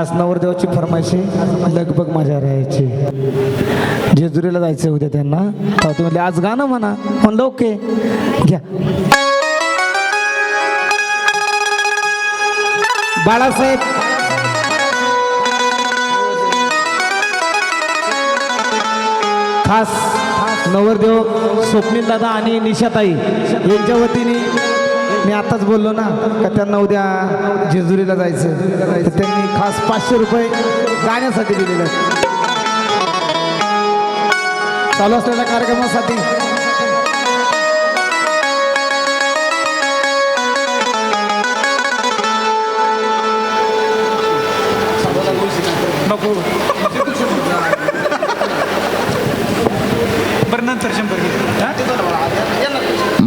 खास नवरदेवाची फरमायशी लगबग माझ्या राहायची. जेजुरीला जायचं उद्या त्यांना. तेव्हा ते म्हणले आज गाणं म्हणा. म्हणलं ओके. घ्या. बाळासाहेब. खास नवरदेव स्वप्नील दादा आणि निशाताई यांच्या वतीने मी आताच बोललो ना का त्यांना उद्या जेजुरीला जायचं. तर त्यांनी खास पाचशे रुपये गाण्यासाठी दिलेले आहेत. चालू असलेल्या कार्यक्रमासाठी. नको. बरं नंतर शंभर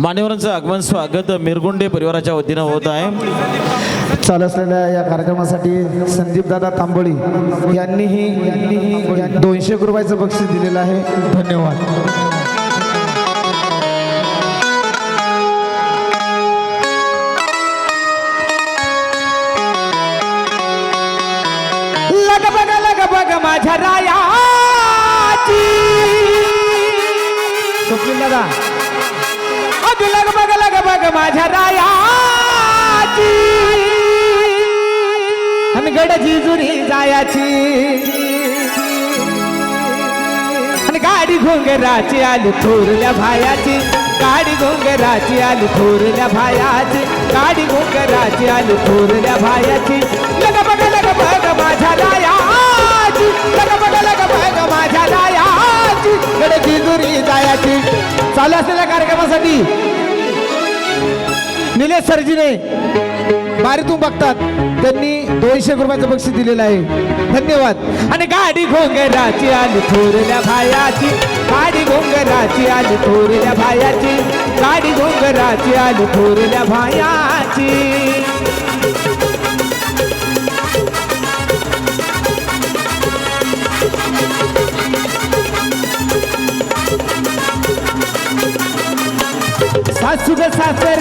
मान्यवरांचं आगमन स्वागत मिरगुंडे परिवाराच्या वतीनं होत आहे. चालू असलेल्या या कार्यक्रमासाठी संदीप दादा तांबोळी यांनीही यांनीही दोनशे रुपयाचं बक्षीस दिलेलं आहे. धन्यवाद. माझ्या रायाची. स्वप्नील दादा अग लग बग लग बग माझ्या रायाची. आणि गड जिजुरी जायाची. आणि गाडी घोंगराची आली थोरल्या भायाची. गाडी घोंगराची आली थोरल्या भायाची. गाडी घोंगराची आली थोरल्या भायाची. लग लग बग चालू असलेल्या कार्यक्रमासाठी? निलेश सरजीने बारीतून बघतात. त्यांनी दोनशे रुपयाचं बक्षीस दिलेलं आहे. धन्यवाद. आणि गाडी घोंगराची आली थोरल्या भायाची. गाडी घोंगराची आली थोरल्या भायाची. गाडी घोंगराची आली थोरल्या भाया.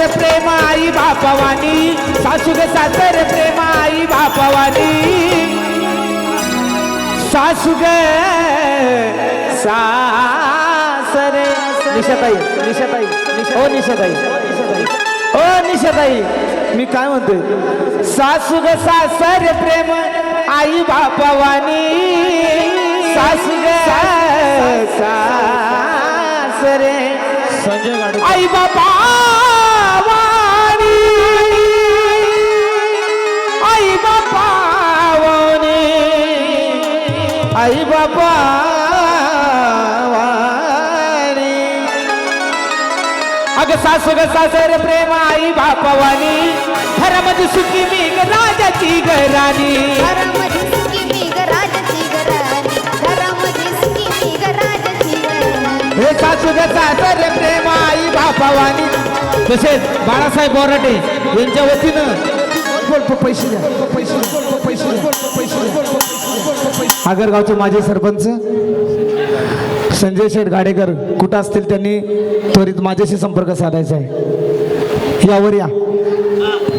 सासर प्रेम आई बापवानी सासू ग सासर प्रेम आई बापवानी. सासू ग सासर निशाताई निशाताई ओ निशाताई. ओ निशाताई. मी काय म्हणतोय? सासू ग सासर प्रेम आई बापवानी सासू ग सासरे संजय आई बाबा वाणी आई आई अग सासू ग सासर प्रेम आई बापा वाणी. घरामध्ये सुखी मी ग राजाची घराणी. घरामध्ये सुखी मी ग राजाची घराणी. घरामध्ये सुखी मी ग राजाची घराणी. हे सासू ग सासर प्रेम आई बापा वाणी. तसेच बाळासाहेब बोराटे यांच्या वतीनं पैसे द्या पैसे पैसे पैसे. आगरगावचे माजी सरपंच संजय शेठ गाडेकर कुठं असतील त्यांनी त्वरित माझ्याशी संपर्क साधायचा आहे. यावर या.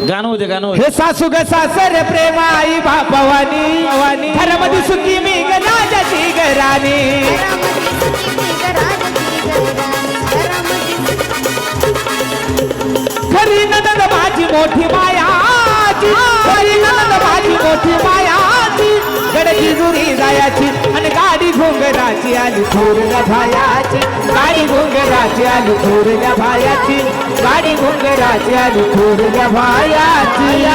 गाणं होते गाणं हे सासू ग सासर प्रेम आई मोठी मायाची नंद माझी मोठी मायाची गडची जुरी जायाची आणि गाडी घोंगराची आली थोरल्या भायाची गाडी घोंगराची आली थोरल्या भायाची गाडी घोंगराची आली थोरल्या भायाची.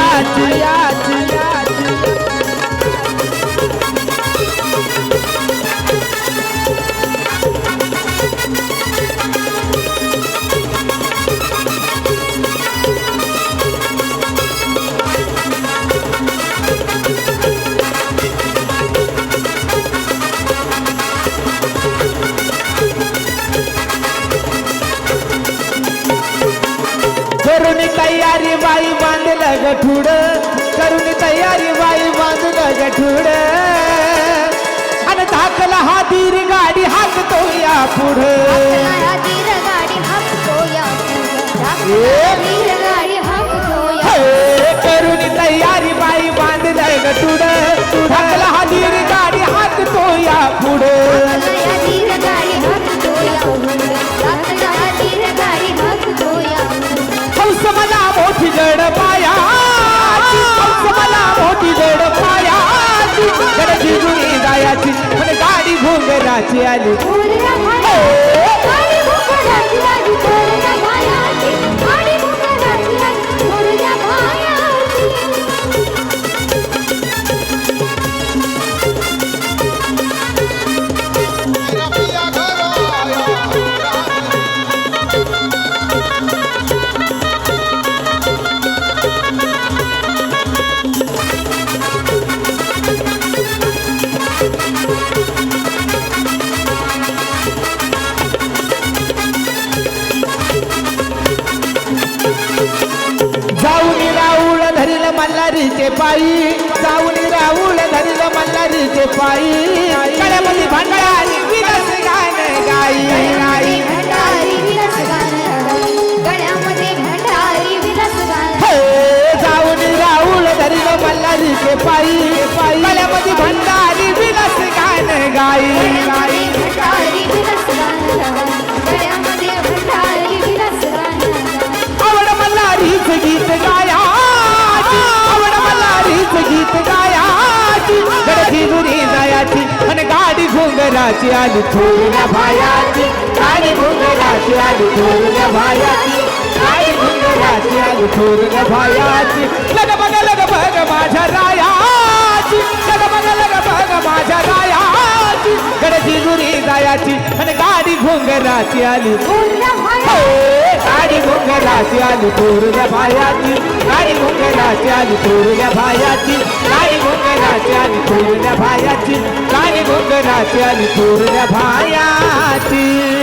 तयारी बाई बांधलं गठुड करून तयारी बाई बांधलं गठुड आणि धाकला हा दीर गाडी हाकतो या पुढं. घोंगराची आली पायी जाऊन राहुल धरील मल्हारीचे पायी. गळ्यामध्ये भांडळाली विरस गाण गाई. गीत गायाची गडची दुरी जायाची आणि गाडी घोंगराची आली थोरल्या भायाची. गाडी घोंगराची आली थोरल्या भायाची. गाडी घोंगराची आली थोरल्या भायाची. लग बघ लग बघ माझ्या रायाची लग बघ लग बघ माझ्या रायाची. गडची दुरी जायाची आणि गाडी घोंगराची आली. थोरल्या आली थोरल्या भायाची काही भुंगेलाची आली थोरल्या भायाची काही भुंगेलाची आली थोरल्या भायाची काही भुंगेलाची आली थोरल्या भायाची